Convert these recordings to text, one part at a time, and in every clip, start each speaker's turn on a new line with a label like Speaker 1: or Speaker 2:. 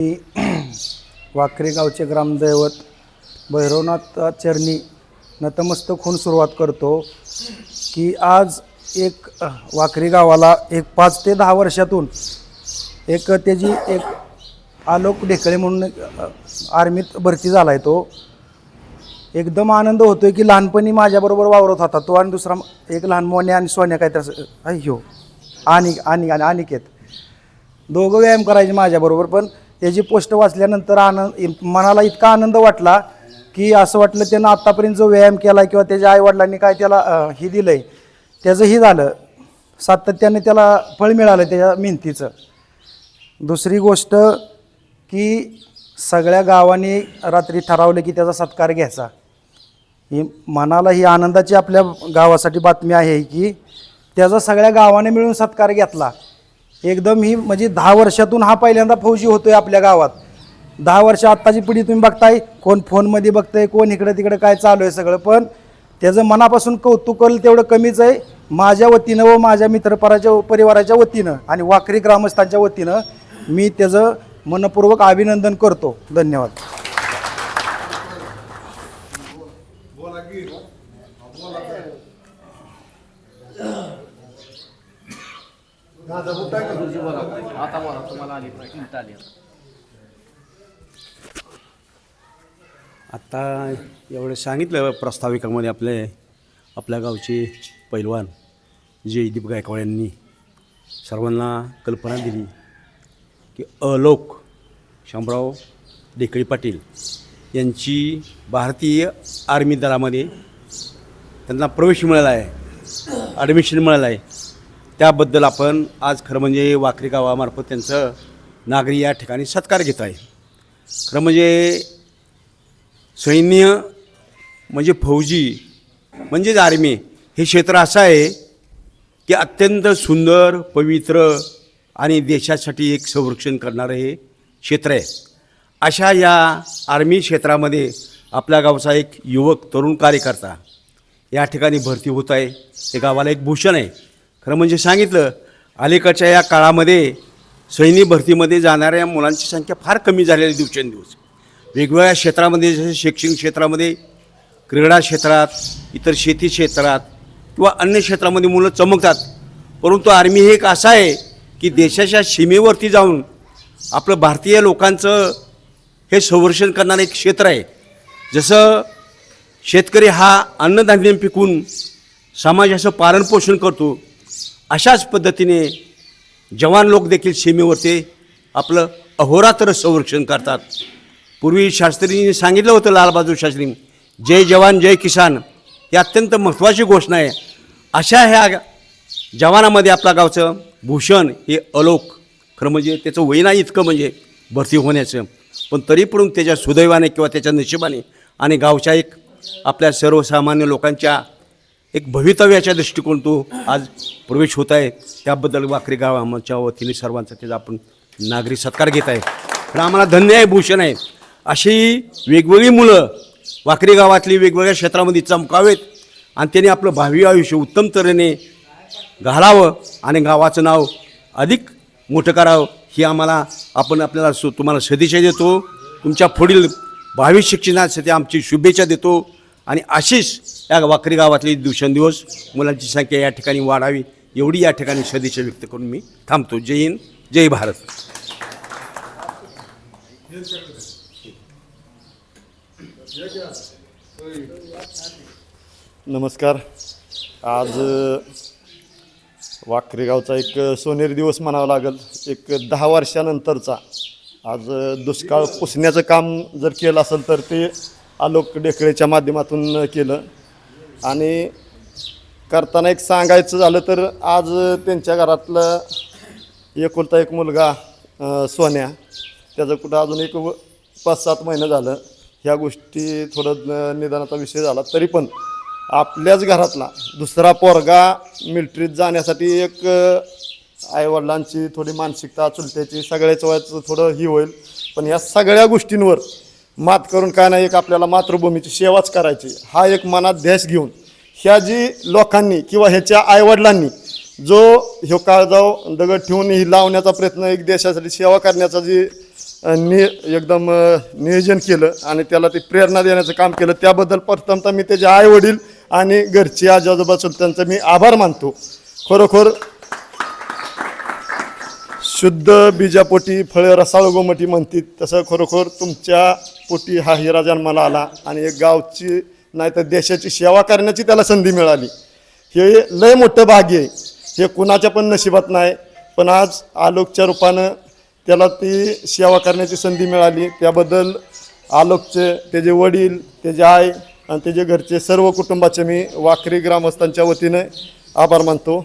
Speaker 1: मी वाखरे गावचे ग्रामदैवत भैरवनाथ चरणी नतमस्तक होऊन सुरुवात करतो की आज एक वाखरे वाखरी गावाला एक पाच ते दहा वर्षातून एक त्याची एक आलोक ढेकळे म्हणून आर्मीत भरती झाला आहे तो. एकदम आनंद होतो आहे की लहानपणी माझ्याबरोबर वावरत होता तो आणि दुसरा एक लहान मोन्या आणि सोन्या काहीतरी असं अय्यो आणि आणि आणि अनिकेत दोघं व्यायाम करायचे माझ्याबरोबर पण त्याची पोस्ट वाचल्यानंतर आनंद मनाला इतका आनंद वाटला की असं वाटलं त्यानं आत्तापर्यंत जो व्यायाम केला किंवा त्याच्या आईवडिलांनी काय त्याला हे दिलं आहे त्याचं हे झालं. सातत्याने त्याला फळ मिळालं त्याच्या मेहनतीचं. दुसरी गोष्ट की सगळ्या गावाने रात्री ठरवलं की त्याचा सत्कार घ्यायचा. ही मनाला ही आनंदाची आपल्या गावासाठी बातमी आहे की त्याचा सगळ्या गावाने मिळून सत्कार घेतला. एकदम ही म्हणजे दहा वर्षातून हा पहिल्यांदा फौजी होतोय आपल्या गावात. दहा वर्ष आत्ताची पिढी तुम्ही बघताय कोण फोनमध्ये बघताय कोण इकडं तिकडं काय चालू आहे सगळं. पण त्याचं मनापासून कौतुक करेल तेवढं कमीच आहे. माझ्या वतीनं व माझ्या मित्रपराच्या परिवाराच्या वतीनं आणि वाकरी ग्रामस्थांच्या वतीनं मी त्याचं मनपूर्वक अभिनंदन करतो. धन्यवाद.
Speaker 2: आता बोला तुम्हाला आली पाहिजे. आली
Speaker 3: आत्ता एवढं सांगितलं प्रस्ताविकामध्ये आपले आपल्या गावचे पैलवान जयदीप गायकवाड यांनी. सर्वांना कल्पना दिली की अलोक शामराव डेकळी पाटील यांची भारतीय आर्मी दलामध्ये त्यांना प्रवेश मिळाला आहे ॲडमिशन मिळालं आहे. त्याबद्दल आपण आज खरं म्हणजे वाकरी गावामार्फत त्यांचं नागरी या ठिकाणी सत्कार घेत आहे. खरं म्हणजे सैन्य म्हणजे फौजी म्हणजेच आर्मी हे क्षेत्र असं आहे की अत्यंत सुंदर पवित्र आणि देशासाठी एक संरक्षण करणारं हे क्षेत्र आहे. अशा या आर्मी क्षेत्रामध्ये आपल्या गावचा एक युवक तरुण कार्यकर्ता या ठिकाणी भरती होत आहे. हे गावाला एक भूषण आहे. खरं म्हणजे सांगितलं अलीकडच्या या काळामध्ये सैनिक भरतीमध्ये जाणाऱ्या मुलांची संख्या फार कमी झालेली आहे दिवसेंदिवस. वेगवेगळ्या क्षेत्रामध्ये जसे शैक्षणिक क्षेत्रामध्ये क्रीडा क्षेत्रात इतर शेती क्षेत्रात किंवा अन्य क्षेत्रामध्ये मुलं चमकतात. परंतु आर्मी हे एक असं आहे की देशाच्या सीमेवरती जाऊन आपलं भारतीय लोकांचं हे संरक्षण करणारं एक क्षेत्र आहे. जसं शेतकरी हा अन्नधान्य पिकून समाजाचं पालनपोषण करतो अशाच पद्धतीने जवान लोक देखील सीमेवरती आपलं अहोरात्र संरक्षण करतात. पूर्वी शास्त्रींनी सांगितलं होतं लालबहादूर शास्त्री जय जवान जय किसान ही अत्यंत महत्त्वाची घोषणा आहे. अशा ह्या जवानामध्ये आपल्या गावचं भूषण हे अलोक खरं म्हणजे त्याचं वय नाही इतकं म्हणजे भरती होण्याचं. पण तरी पण त्याच्या सुदैवाने किंवा त्याच्या नशिबाने आणि गावच्या एक आपल्या सर्वसामान्य लोकांच्या एक भवितव्याच्या दृष्टिकोन तो आज प्रवेश होत आहे. त्याबद्दल वाकरी गाव वतीने सर्वांचा त्याचा आपण नागरी सत्कार घेत आहे. पण आम्हाला धन्य आहे भूषण आहे. अशी वेगवेगळी मुलं वाकरी गावातली वेगवेगळ्या क्षेत्रामध्ये चमकावेत आणि त्यांनी आपलं भावी आयुष्य उत्तम तऱ्हेने घालावं आणि गावाचं नाव अधिक मोठं करावं ही आम्हाला आपण आपल्याला सु तुम्हाला सदिच्छा देतो. तुमच्या पुढील भावी शिक्षणासाठी आमची शुभेच्छा देतो. आणि अशीच या वाकरी गावातली दिवसेंदिवस मुलांची संख्या या ठिकाणी वाढावी एवढी या ठिकाणी सदिच्छा व्यक्त करून मी थांबतो. जय हिंद जय भारत.
Speaker 4: नमस्कार. आज वाखरेगावचा एक सोनेरी दिवस म्हणावा लागेल. एक दहा वर्षानंतरचा आज दुष्काळ पुसण्याचं काम जर केलं असेल तर ते आलोक डेकळेच्या माध्यमातून केलं. आणि करताना एक सांगायचं झालं तर आज त्यांच्या घरातलं एकुलता एक मुलगा सोन्या. त्याचं कुठं अजून एक व- पाच सात महिनं झालं. ह्या गोष्टी थोडं निदानाचा विषय झाला. तरी पण आपल्याच घरातला दुसरा पोरगा मिलिटरीत जाण्यासाठी एक आईवडिलांची थोडी मानसिकता चुलत्याची सगळ्याच वयाचं थोडं ही होईल. पण ह्या सगळ्या गोष्टींवर मात करून काय नाही एक आपल्याला मातृभूमीची सेवाच करायची. हा एक मनात ध्यास घेऊन ह्या जी लोकांनी किंवा ह्याच्या आईवडिलांनी जो ह्यो काळजाव दगड ठेवून ही लावण्याचा प्रयत्न एक देशासाठी सेवा करण्याचा जी नि एकदम नियोजन केलं आणि त्याला ते प्रेरणा देण्याचं काम केलं त्याबद्दल प्रथमतः मी त्याचे आईवडील आणि घरचे आजी आजोबा चुलत्यांचा मी आभार मानतो. खरोखर शुद्ध बीजापोटी फळे रसाळ गोमटी म्हणतात तसं खरोखर तुमच्या पोटी हा हिरा जन्माला आला आणि एक गावची नाही तर देशाची सेवा करण्याची त्याला संधी मिळाली. हे लय मोठं भाग्य आहे. हे कुणाच्या पण नशिबात नाही पण आज आलोकच्या रूपानं त्याला ती सेवा करण्याची संधी मिळाली. त्याबद्दल आलोकचे त्याचे वडील त्याचे आई आणि त्याचे घरचे सर्व कुटुंबाचे मी वाखरी ग्रामस्थांच्या वतीनं आभार मानतो.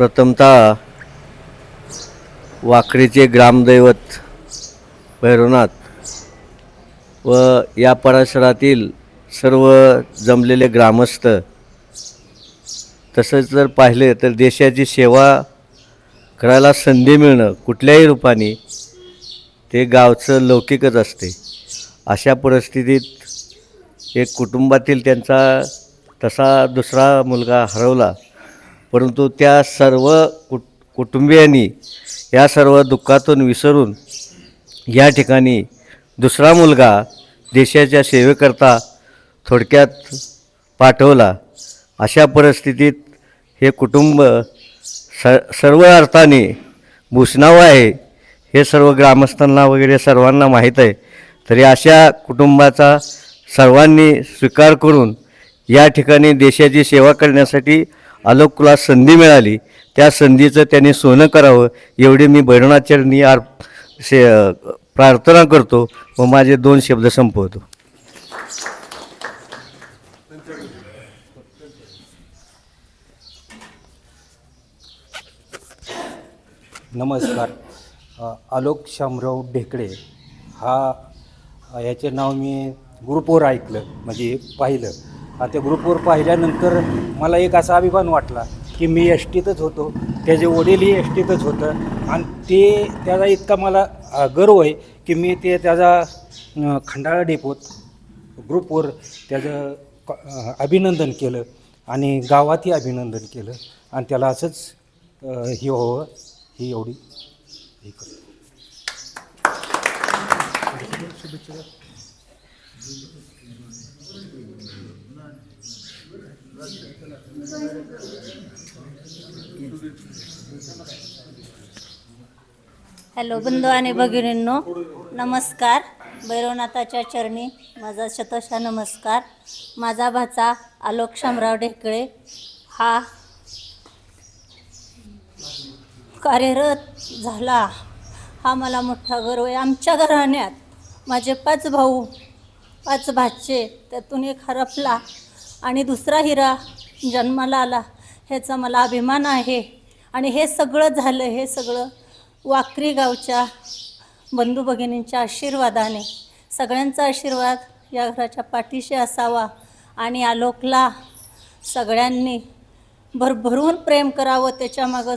Speaker 5: प्रथमतः वाकडेचे ग्रामदैवत भैरवनाथ व या परिसरातील सर्व जमलेले ग्रामस्थ. तसंच जर पाहिले तर देशाची सेवा करायला संधी मिळणं कुठल्याही रूपाने ते गावचं लौकिकच असते. अशा परिस्थितीत एक कुटुंबातील त्यांचा तसा दुसरा मुलगा हरवला परंतु त्या सर्व कुट कुटुंबियांनी या सर्व दुःखातून विसरून या ठिकाणी दुसरा मुलगा देशाच्या सेवेकरता थोडक्यात पाठवला. अशा परिस्थितीत हे कुटुंब स सर्व अर्थाने भूषणावं आहे. हे सर्व ग्रामस्थांना वगैरे सर्वांना माहीत आहे. तरी अशा कुटुंबाचा सर्वांनी स्वीकार करून या ठिकाणी देशाची सेवा करण्यासाठी आलोकला संधी मिळाली. त्या संधीचं त्याने सोनं करावं एवढी मी बैरणाचरणी आर से प्रार्थना करतो व माझे दोन शब्द संपवतो.
Speaker 6: नमस्कार. आलोक शामराव ढेकळे हा याचे नाव मी ग्रुपवर ऐकलं म्हणजे पाहिलं. त्या ग्रुपवर पाहिल्यानंतर मला एक असा अभिमान वाटला की मी एस टीतच होतो त्याचे वडीलही एस टीतच होतं आणि ते त्याचा इतका मला गर्व आहे की मी ते त्याचा खंडाळा डेपोत ग्रुपवर त्याचं क- अभिनंदन केलं आणि गावातही अभिनंदन केलं आणि त्याला असंच हे व्हावं ही एवढी हे करतो.
Speaker 7: हॅलो बंधू आणि भगिनींनो नमस्कार. भैरवनाथाच्या चरणी माझा शतशा नमस्कार. माझा भाचा आलोक शामराव ढेकळे. हा कार्यरत झाला. हा मला मोठा गर्व आहे. आमच्या घराण्यात माझे पाच भाऊ पाच भाचे त्यातून एक हरपला आणि दुसरा हिरा जन्माला आला. ह्याचा मला अभिमान आहे. आणि हे सगळं झालं हे सगळं वाकरी गावच्या बंधू भगिनींच्या आशीर्वादाने. सगळ्यांचा आशीर्वाद या घराच्या पाठीशी असावा आणि आलोकला सगळ्यांनी भरभरून प्रेम करावं त्याच्यामागं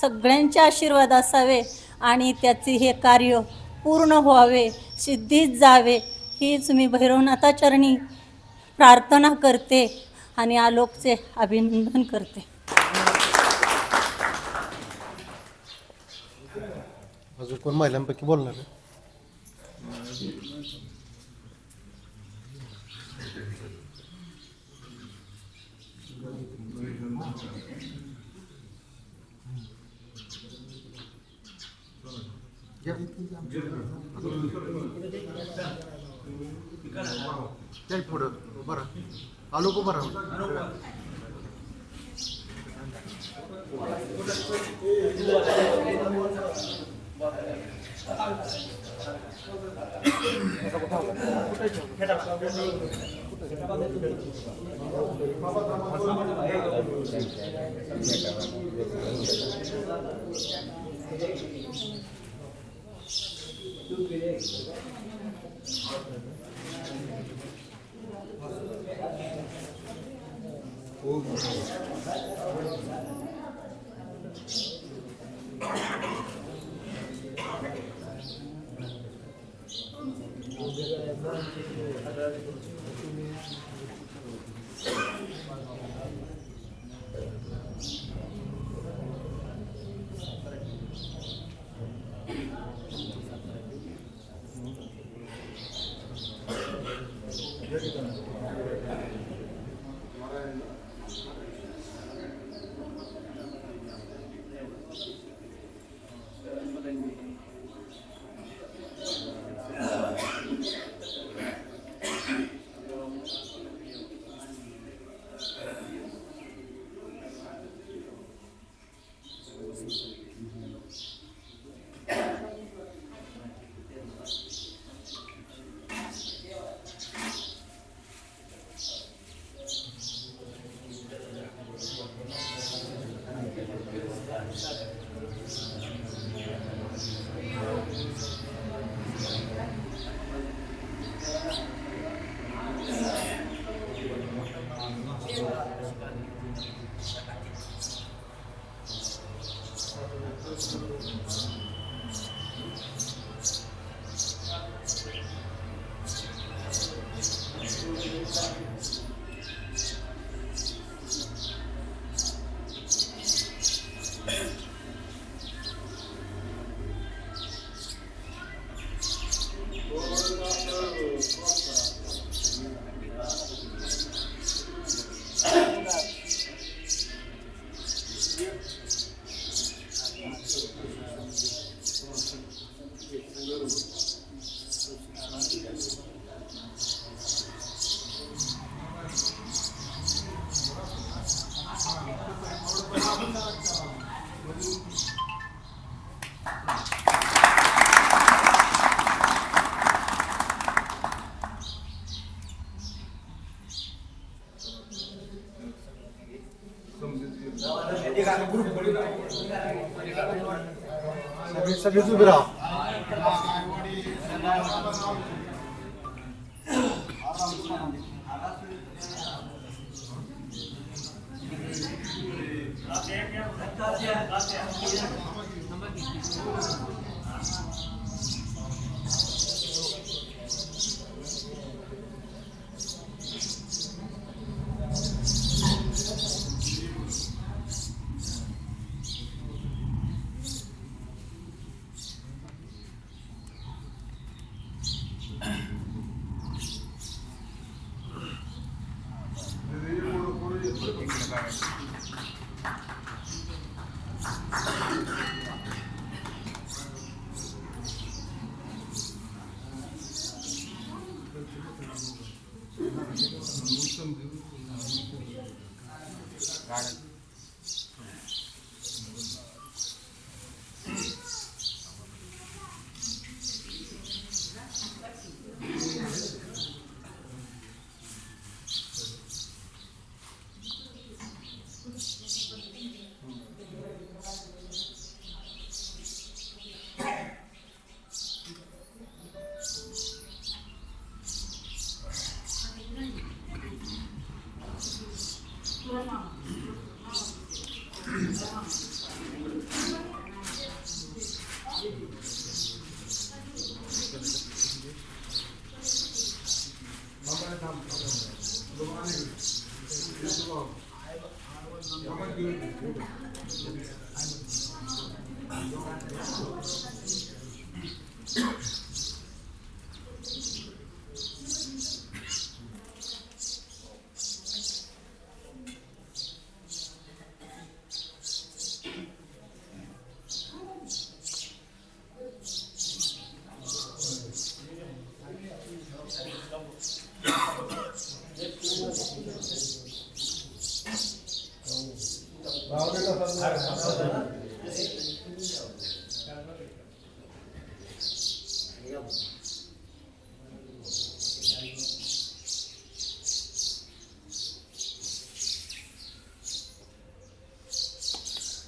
Speaker 7: सगळ्यांचे आशीर्वाद असावे आणि त्याचे हे कार्य पूर्ण व्हावे सिद्धीत जावे. हीच मी भैरवनाथाचरणी प्रार्थना करते आणि आलोकचे अभिनंदन करते
Speaker 8: अजून कोण महिलांपैकी बोलणार आहे? या. या पुढं बरं आलो का बरं
Speaker 9: सगळे Gracias. some. Amen.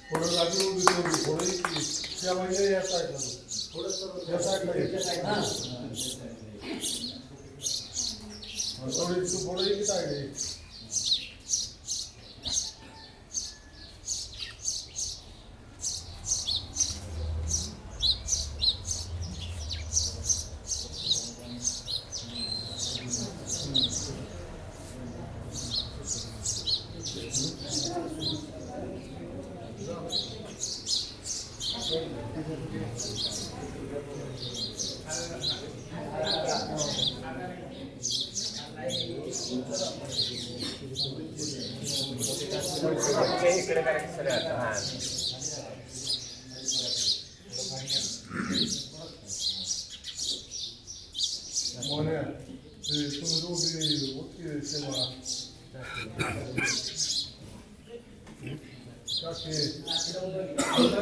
Speaker 9: थोडं लागलो मी थोडी थोडी त्या म्हणजे या साईडला थोडं या साईडला हां. थोडी तू थोडी साईड इकडे side ये. मोन्या, ते तुम्ही दोघी उठकी सेवा. काकी, आता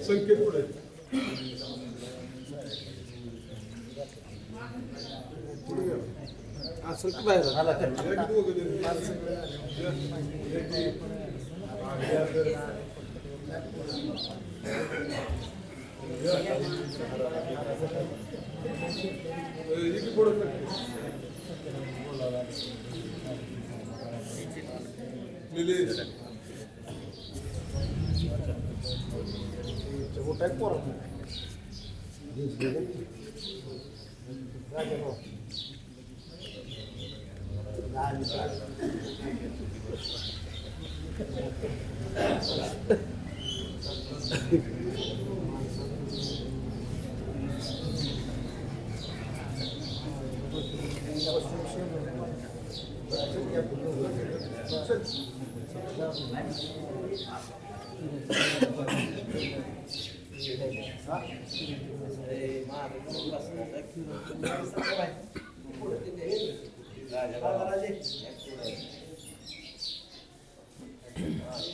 Speaker 9: संकेत पुढे असं बाहेर आला निलेश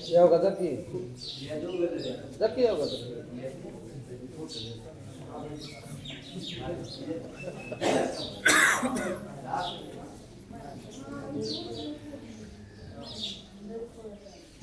Speaker 9: ये इकडं जगराज बाबा ए, सचिन. ए, तांबे पाहून उठते.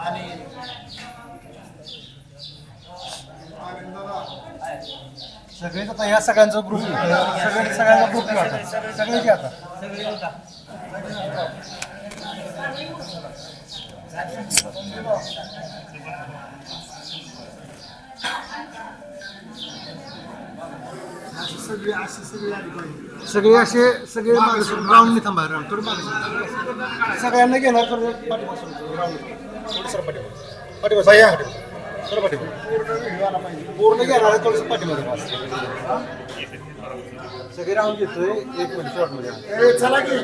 Speaker 9: आणि
Speaker 1: सगळेच आता या सगळ्यांचा ग्रुप सगळे सगळ्यांचा ग्रुप आता. सगळे आता
Speaker 8: सगळे असे सगळे राऊंड थांबा राऊंड थोडं मागे सगळ्यांना घेणार थोडं पाठीमागे राऊंड थोडं पूर्ण घेणार थोडंसं पाठीमागे. सगळे राऊंड घेतोय एक मिनिट शॉर्टमध्ये. चला की.